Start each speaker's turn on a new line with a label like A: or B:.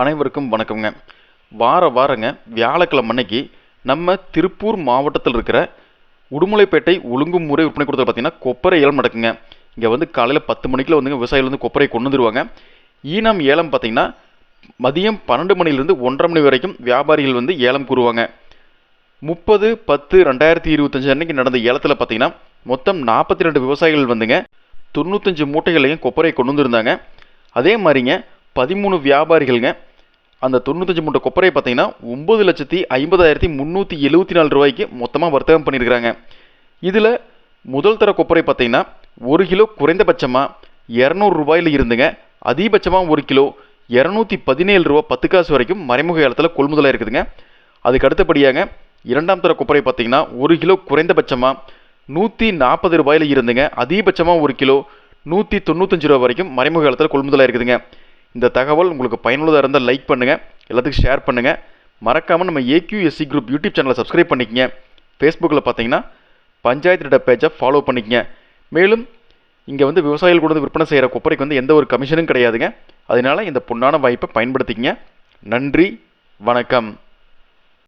A: அனைவருக்கும் வணக்கங்க வார வாரங்க வியாழக்கிழமை அன்னைக்கு நம்ம திருப்பூர் மாவட்டத்தில் இருக்கிற உடுமலைப்பேட்டை ஒழுங்குமுறை விற்பனை கூடத்தில் பார்த்தீங்கன்னா கொப்பரை ஏலம் நடக்குங்க. இங்கே வந்து காலையில் பத்து மணிக்குள்ள வந்துங்க விவசாயிகள் வந்து கொப்பரை கொண்டு வந்துருவாங்க. ஈனம் ஏலம் பார்த்தீங்கன்னா மதியம் பன்னெண்டு மணிலேருந்து ஒன்றரை மணி வரைக்கும் வியாபாரிகள் வந்து ஏலம் கூறுவாங்க. முப்பது பத்து ரெண்டாயிரத்தி இருபத்தஞ்சு அன்னைக்கு நடந்த ஏலத்தில் பார்த்தீங்கன்னா மொத்தம் நாற்பத்தி ரெண்டு விவசாயிகள் வந்துங்க தொண்ணூத்தஞ்சு மூட்டைகளையும் கொப்பரை கொண்டு வந்திருந்தாங்க. அதே மாதிரிங்க பதிமூணு வியாபாரிகள்ங்க அந்த தொண்ணூத்தஞ்சு மூட்டை கொப்பரையை பார்த்தீங்கன்னா ஒம்பது லட்சத்தி ஐம்பதாயிரத்தி முந்நூற்றி எழுபத்தி நாலு ரூபாய்க்கு மொத்தமாக வர்த்தகம் பண்ணியிருக்கிறாங்க. இதில் முதல் தர கொப்பரை பார்த்தீங்கன்னா ஒரு கிலோ குறைந்தபட்சமாக இரநூறு ரூபாயில் இருந்துங்க. அதிகபட்சமாக ஒரு கிலோ இரநூத்தி பதினேழு ரூபா பத்து காசு வரைக்கும் மறைமுக ஏலத்தில் கொள்முதலாக இருக்குதுங்க. அதுக்கு அடுத்தபடியாங்க இரண்டாம் தர கொப்பரை பார்த்தீங்கன்னா ஒரு கிலோ குறைந்தபட்சமாக நூற்றி நாற்பது ரூபாயில் இருந்துங்க. அதிகபட்சமாக ஒரு கிலோ நூற்றி தொண்ணூத்தஞ்சு ரூபா வரைக்கும் மறைமுக காலத்தில் கொள்முதலாக இருக்குதுங்க. இந்த தகவல் உங்களுக்கு பயனுள்ளதாக இருந்தால் லைக் பண்ணுங்கள் எல்லாத்துக்கும் ஷேர் பண்ணுங்கள் மறக்காமல் நம்ம ஏக்யூஎஸ்சி குரூப் யூடியூப் சேனலை சப்ஸ்கிரைப் பண்ணிக்கங்க. ஃபேஸ்புக்கில் பார்த்தீங்கன்னா பஞ்சாயத்து டேட்டா பேஜை ஃபாலோ பண்ணிக்கங்க. மேலும் இங்கே வந்து விவசாயிகள் கூட வந்து விற்பனை செய்கிற கொப்பரைக்கு வந்து எந்த ஒரு கமிஷனும் கிடையாதுங்க. அதனால இந்த பொன்னான வாய்ப்பை பயன்படுத்திக்கங்க. நன்றி வணக்கம்.